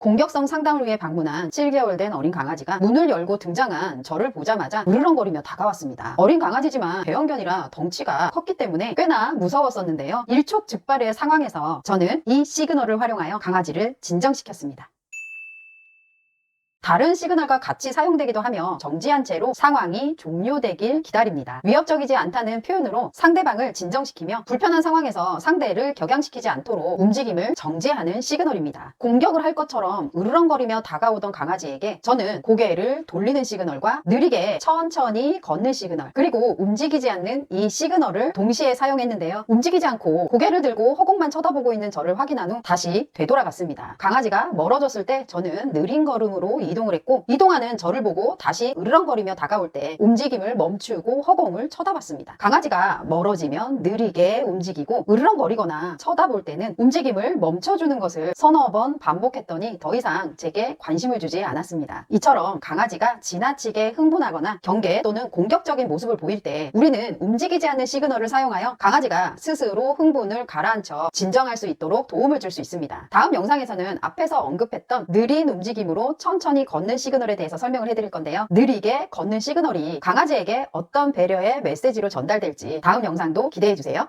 공격성 위해 방문한 7개월 된 어린 강아지가 문을 열고 등장한 저를 보자마자 으르렁거리며 다가왔습니다. 어린 강아지지만 배영견이라 덩치가 컸기 때문에 꽤나 무서웠었는데요. 일촉즉발의 상황에서 저는 이 시그널을 활용하여 강아지를 진정시켰습니다. 다른 시그널과 같이 사용되기도 하며 정지한 채로 상황이 종료되길 기다립니다. 위협적이지 않다는 표현으로 상대방을 진정시키며 불편한 상황에서 상대를 격양시키지 않도록 움직임을 정지하는 시그널입니다. 공격을 할 것처럼 으르렁거리며 다가오던 강아지에게 저는 고개를 돌리는 시그널과 느리게 천천히 걷는 시그널 그리고 움직이지 않는 이 시그널을 동시에 사용했는데요. 움직이지 않고 고개를 들고 허공만 쳐다보고 있는 저를 확인한 후 다시 되돌아갔습니다. 강아지가 멀어졌을 때 저는 느린 걸음으로 이동을 했고 이동하는 저를 보고 다시 으르렁거리며 다가올 때 움직임을 멈추고 허공을 쳐다봤습니다. 강아지가 멀어지면 느리게 움직이고 으르렁거리거나 쳐다볼 때는 움직임을 멈춰주는 것을 서너 번 반복했더니 더 이상 제게 관심을 주지 않았습니다. 이처럼 강아지가 지나치게 흥분하거나 경계 또는 공격적인 모습을 보일 때 우리는 움직이지 않는 시그널을 사용하여 강아지가 스스로 흥분을 가라앉혀 진정할 수 있도록 도움을 줄 수 있습니다. 다음 영상에서는 앞에서 언급했던 느린 움직임으로 천천히 걷는 시그널에 대해서 설명을 해드릴 건데요. 느리게 걷는 시그널이 강아지에게 어떤 배려의 메시지로 전달될지 다음 영상도 기대해 주세요.